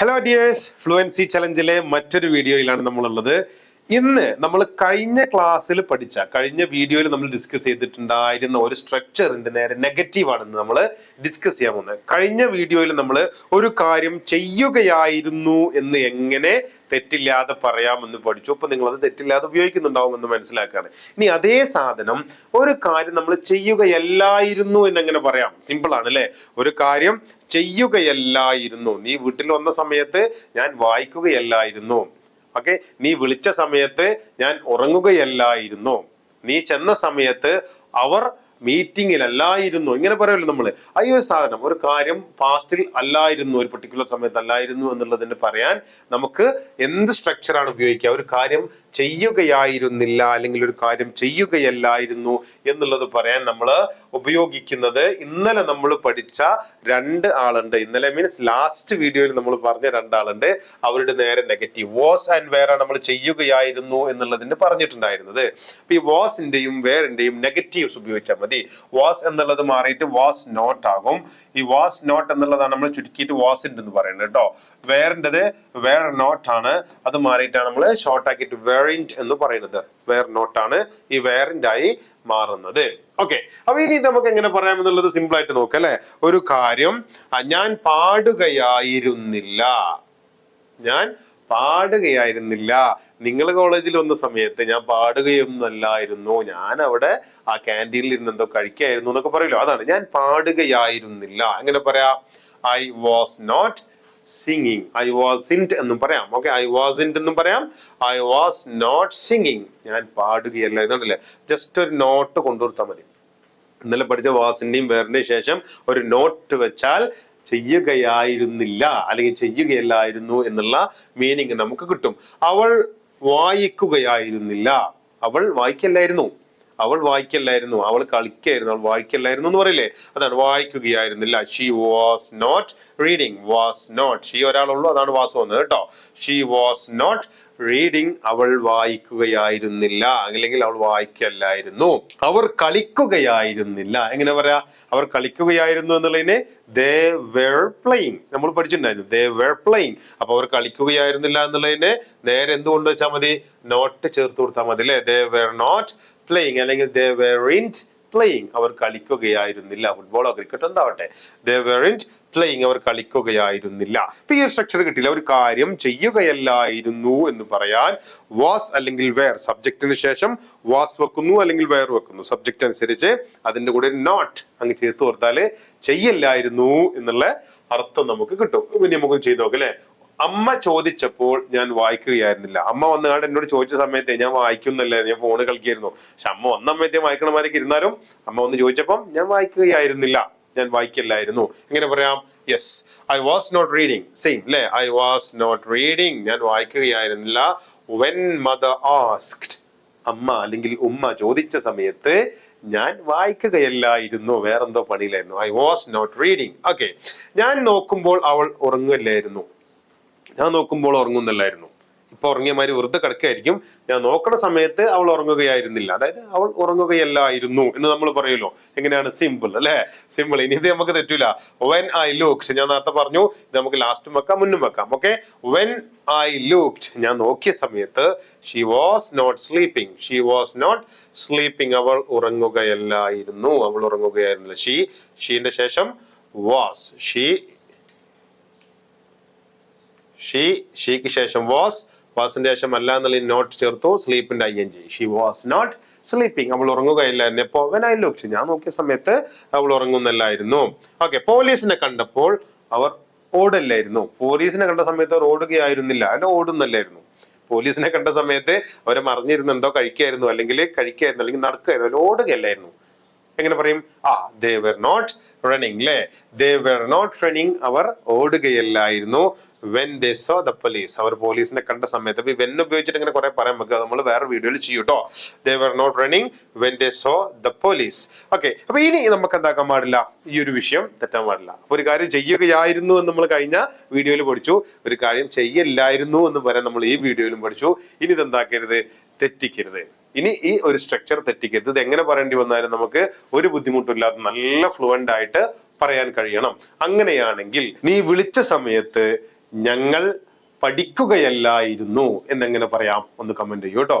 Hello dears fluency ചലഞ്ചിലെ മറ്റൊരു വീഡിയോയിലാണ് നമ്മളുള്ളത്. ഇന്ന് നമ്മൾ കഴിഞ്ഞ ക്ലാസ്സിൽ പഠിച്ച കഴിഞ്ഞ വീഡിയോയിൽ നമ്മൾ ഡിസ്കസ് ചെയ്തിട്ടുണ്ടായിരുന്ന ഒരു സ്ട്രക്ചറിന്റെ നേരെ നെഗറ്റീവ് ആണെന്ന് നമ്മൾ ഡിസ്കസ് ചെയ്യാൻ പോകുന്നത് കഴിഞ്ഞ വീഡിയോയിൽ നമ്മൾ ഒരു കാര്യം ചെയ്യുകയായിരുന്നു എന്ന് എങ്ങനെ തെറ്റില്ലാതെ പറയാമെന്ന് പഠിച്ചു. അപ്പൊ നിങ്ങൾ അത് തെറ്റില്ലാതെ ഉപയോഗിക്കുന്നുണ്ടാവുമെന്ന് മനസ്സിലാക്കുകയാണ് ഇനി അതേ സാധനം ഒരു കാര്യം നമ്മൾ ചെയ്യുകയല്ലായിരുന്നു എന്ന് എങ്ങനെ പറയാം. സിമ്പിൾ ആണ് അല്ലെ? ഒരു കാര്യം ചെയ്യുകയല്ലായിരുന്നു. നീ വീട്ടിൽ വന്ന സമയത്ത് ഞാൻ വായിക്കുകയല്ലായിരുന്നു. ഓക്കെ? നീ വിളിച്ച സമയത്ത് ഞാൻ ഉറങ്ങുകയല്ലായിരുന്നു. നീ ചെന്ന സമയത്ത് അവർ മീറ്റിംഗിലല്ലായിരുന്നു ഇങ്ങനെ പറയുമല്ലോ നമ്മൾ. അയ്യോ സാധനം. ഒരു കാര്യം പാസ്റ്റിൽ അല്ലായിരുന്നു. ഒരു പെർട്ടിക്കുലർ സമയത്ത് അല്ലായിരുന്നു എന്നുള്ളതിന് പറയാൻ നമുക്ക് എന്ത് സ്ട്രക്ചറാണ് ഉപയോഗിക്കുക? ഒരു കാര്യം ചെയ്യുകയായിരുന്നില്ല അല്ലെങ്കിൽ ഒരു കാര്യം ചെയ്യുകയല്ലായിരുന്നു എന്നുള്ളത് പറയാൻ നമ്മൾ ഉപയോഗിക്കുന്നത്. ഇന്നലെ നമ്മൾ പഠിച്ച രണ്ട് ആളുണ്ട്. ഇന്നലെ മീൻസ് ലാസ്റ്റ് വീഡിയോയിൽ നമ്മൾ പറഞ്ഞ രണ്ടാളുണ്ട്. അവരുടെ നേരെ നെഗറ്റീവ് വാസ് ആൻഡ് വേർ നമ്മൾ ചെയ്യുകയായിരുന്നു എന്നുള്ളതിന് പറഞ്ഞിട്ടുണ്ടായിരുന്നത്. അപ്പൊ ഈ വാസിന്റെയും വേറിന്റെയും നെഗറ്റീവ്സ് ഉപയോഗിച്ചാൽ മതി. വാസ് എന്നുള്ളത് മാറിയിട്ട് വാസ് നോട്ട് ആകും. ഈ വാസ് നോട്ട് എന്നുള്ളതാണ് നമ്മൾ ചുരുക്കിയിട്ട് വാസിന്റെ എന്ന് പറയുന്നത് കേട്ടോ. വേറിന്റെത് വേർ നോട്ട് ആണ്. അത് മാറിയിട്ടാണ് നമ്മൾ ഷോർട്ട് ആക്കിയിട്ട് വേറിന്റ് എന്ന് പറയുന്നത് വേർ നോട്ടാണ് ഈ വേറിന്റ് ആയി മാറുന്നത്. ഓക്കെ അപ്പൊ ഇനി നമുക്ക് എങ്ങനെ പറയാമെന്നുള്ളത് സിമ്പിൾ ആയിട്ട് നോക്കാം അല്ലെ? ഒരു കാര്യം ഞാൻ പാടുകയായിരുന്നില്ല. ഞാൻ പാടുകയായിരുന്നില്ല. നിങ്ങൾ കോളേജിൽ വന്ന സമയത്ത് ഞാൻ പാടുകയൊന്നല്ലായിരുന്നു. ഞാൻ അവിടെ ആ ക്യാന്റീനിൽ ഇരുന്ന് എന്തോ കഴിക്കായിരുന്നു എന്നൊക്കെ പറയല്ലോ അതാണ്. ഞാൻ പാടുകയായിരുന്നില്ല. അങ്ങനെ പറയാ? I was not singing I wasn't എന്നും പറയാം. ഓക്കെ ഐ വാസ് ഇന്റ് എന്നും പറയാം. ഐ വാസ് നോട്ട് സിംഗിങ് ഞാൻ പാടുകയല്ല. എന്നുണ്ടല്ലേ ജസ്റ്റ് ഒരു നോട്ട് കൊണ്ടുകൊടുത്താൽ മതി. ഇന്നലെ പഠിച്ച വാസിന്റെയും വേറിന്റെ ശേഷം ഒരു നോട്ട് വെച്ചാൽ ചെയ്യുകയായിരുന്നില്ല. അല്ലെങ്കിൽ ചെയ്യുകയല്ലായിരുന്നു എന്നുള്ള മീനിങ് നമുക്ക് കിട്ടും. അവൾ വായിക്കുകയായിരുന്നില്ല. അവൾ വായിക്കല്ലായിരുന്നു. അവൾ വായിക്കല്ലായിരുന്നു. അവൾ കളിക്കായിരുന്നു. അവൾ വായിക്കല്ലായിരുന്നു എന്ന് പറയില്ലേ? അതാണ് വായിക്കുകയായിരുന്നില്ല. She was not reading was not she ഒരാളുള്ളൂ അതാണ് വാസ് വന്നത് കേട്ടോ. ഷീ വാസ് നോട്ട് റീഡിങ് അവൾ വായിക്കുകയായിരുന്നില്ല. അല്ലെങ്കിൽ അവൾ വായിക്കല്ലായിരുന്നു. അവർ കളിക്കുകയായിരുന്നില്ല. എങ്ങനെ പറയാ? അവർ കളിക്കുകയായിരുന്നു എന്നുള്ളതിനെ ദേ വേർ പ്ലെയിങ് നമ്മൾ പഠിച്ചിട്ടുണ്ടായിരുന്നു. ദേ വേർ പ്ലെയിങ് അപ്പൊ അവർ കളിക്കുകയായിരുന്നില്ല എന്നുള്ളതിനെ നേരെ എന്തുകൊണ്ട് വെച്ചാൽ മതി? നോട്ട് ചേർത്ത് കൊടുത്താൽ മതി അല്ലെ? ദേ വേർ നോട്ട് പ്ലെയിങ് അല്ലെങ്കിൽ ദേ വേർ ഇന്റ് പ്ലേയിങ് അവർ കളിക്കുകയായിരുന്നില്ല. ഫുട്ബോളോ ക്രിക്കറ്റോ എന്താവട്ടെ? ദേ വെറിന്റ് പ്ലേയിങ് അവർ കളിക്കുകയായിരുന്നില്ല. അപ്പൊ ഈ സ്ട്രക്ചർ കിട്ടില്ല ഒരു കാര്യം ചെയ്യുകയല്ലായിരുന്നു എന്ന് പറയാൻ വാസ് അല്ലെങ്കിൽ വേർ സബ്ജക്റ്റിന് ശേഷം വാസ് വെക്കുന്നു അല്ലെങ്കിൽ വേർ വെക്കുന്നു. സബ്ജക്റ്റ് അനുസരിച്ച് അതിന്റെ കൂടെ നോട്ട് അങ്ങ് ചേർത്ത് കൊടുത്താൽ ചെയ്യല്ലായിരുന്നു എന്നുള്ള അർത്ഥം നമുക്ക് കിട്ടും. ഇനി നമുക്ക് ചെയ്തു നോക്കാം അല്ലെ? അമ്മ ചോദിച്ചപ്പോൾ ഞാൻ വായിക്കുകയായിരുന്നില്ല. അമ്മ വന്നുകൊണ്ട് എന്നോട് ചോദിച്ച സമയത്ത് ഞാൻ വായിക്കുന്നില്ല ഞാൻ ഫോണ് കളിക്കായിരുന്നു. പക്ഷെ അമ്മ വന്ന സമയത്ത് വായിക്കണമാരൊക്കെ ഇരുന്നാലും അമ്മ വന്ന് ചോദിച്ചപ്പം ഞാൻ വായിക്കുകയായിരുന്നില്ല. ഞാൻ വായിക്കില്ലായിരുന്നു. ഇങ്ങനെ പറയാം yes I was not reading same അല്ലെ ഐ വാസ് നോട്ട് റീഡിങ് ഞാൻ വായിക്കുകയായിരുന്നില്ല. വെൻ മദർ ആസ്ക്ഡ് അമ്മ അല്ലെങ്കിൽ ഉമ്മ ചോദിച്ച സമയത്ത് ഞാൻ വായിക്കുകയല്ലായിരുന്നു. വേറെന്തോ പണിയിലായിരുന്നു. I was not reading okay ഞാൻ നോക്കുമ്പോൾ അവൾ ഉറങ്ങുകയല്ലായിരുന്നു. ഞാൻ നോക്കുമ്പോൾ ഉറങ്ങുന്നില്ലായിരുന്നു. ഇപ്പൊ ഉറങ്ങിയ മാതിരി വെറുതെ കിടക്കായിരിക്കും. ഞാൻ നോക്കണ സമയത്ത് അവൾ ഉറങ്ങുകയായിരുന്നില്ല. അതായത് അവൾ ഉറങ്ങുകയല്ലായിരുന്നു എന്ന് നമ്മൾ പറയുമല്ലോ. എങ്ങനെയാണ്? സിമ്പിൾ അല്ലെ? സിമ്പിൾ. ഇനി ഇത് നമുക്ക് തെറ്റൂല. വെൻ ഐ ലുക്ഡ് ഞാൻ നേരത്തെ പറഞ്ഞു ഇത് നമുക്ക് ലാസ്റ്റ് വെക്കാം മുന്നും വെക്കാം. ഓക്കെ വെൻ ഐ ലുക്ഡ് ഞാൻ നോക്കിയ സമയത്ത് she was not sleeping she was not sleeping അവൾ ഉറങ്ങുകയല്ലായിരുന്നു. അവൾ ഉറങ്ങുകയായിരുന്നില്ല. ഷീ ഷീന്റെ ശേഷം വാസ് ഷീ ഷീ ഷീക്ക് ശേഷം വാസ് വാസിന്റെ ശേഷം അല്ല എന്നുള്ള നോട്ട് ചേർത്തു. സ്ലീപ്പിന്റെ I N G she was not sleeping അവൾ ഉറങ്ങുകയില്ലായിരുന്നു. എപ്പോ വെൻ ഐ ലുക്സ് ഞാൻ നോക്കിയ സമയത്ത് അവൾ ഉറങ്ങുന്നില്ലായിരുന്നു. ഓക്കെ പോലീസിനെ കണ്ടപ്പോൾ അവർ ഓടല്ലായിരുന്നു. പോലീസിനെ കണ്ട സമയത്ത് അവർ ഓടുകയായിരുന്നില്ല. അല്ല ഓടുന്നല്ലായിരുന്നു. പോലീസിനെ കണ്ട സമയത്ത് അവരെ മറിഞ്ഞിരുന്ന് എന്തോ കഴിക്കായിരുന്നു. അല്ലെങ്കിൽ കഴിക്കായിരുന്നു. അല്ലെങ്കിൽ നടക്കുകയായിരുന്നു. അല്ലെങ്കിൽ ഓടുകയല്ലായിരുന്നു. എങ്ങനെ പറയും? ആ ദേ വെർ നോട്ട് റണ്ണിങ് അല്ലേ ദേ വെർ നോട്ട് റണ്ണിങ് അവർ ഓടുകയല്ലായിരുന്നു. When they saw the police അവർ പോലീസിനെ കണ്ട സമയത്ത് അപ്പൊ വെൻ ഉപയോഗിച്ചിട്ട് ഇങ്ങനെ കുറെ പറയാൻ വെക്കുക നമ്മൾ വേറെ വീഡിയോയിൽ ചെയ്യും കേട്ടോ they were not running when they saw the police okay അപ്പൊ ഇനി നമുക്ക് എന്താക്കാൻ പാടില്ല? ഈ ഒരു വിഷയം തെറ്റാൻ പാടില്ല. അപ്പൊ ഒരു കാര്യം ചെയ്യുകയായിരുന്നു എന്ന് നമ്മൾ കഴിഞ്ഞ വീഡിയോയിൽ പഠിച്ചു. ഒരു കാര്യം ചെയ്യല്ലായിരുന്നു എന്ന് പറയാൻ നമ്മൾ ഈ വീഡിയോയിലും പഠിച്ചു. ഇനി ഇതെന്താക്കരുത്? തെറ്റിക്കരുത്. ഇനി ഈ ഒരു സ്ട്രക്ചർ തെറ്റിക്കരുത്. ഇത് എങ്ങനെ പറയേണ്ടി വന്നാലും നമുക്ക് ഒരു ബുദ്ധിമുട്ടില്ലാതെ നല്ല ഫ്ലുവന്റ് ആയിട്ട് പറയാൻ കഴിയണം. അങ്ങനെയാണെങ്കിൽ നീ വിളിച്ച സമയത്ത് ഞങ്ങൾ പഠിക്കുകയല്ലായിരുന്നു എന്നെങ്ങനെ പറയാം? ഒന്ന് കമന്റ് ചെയ്യൂ കേട്ടോ.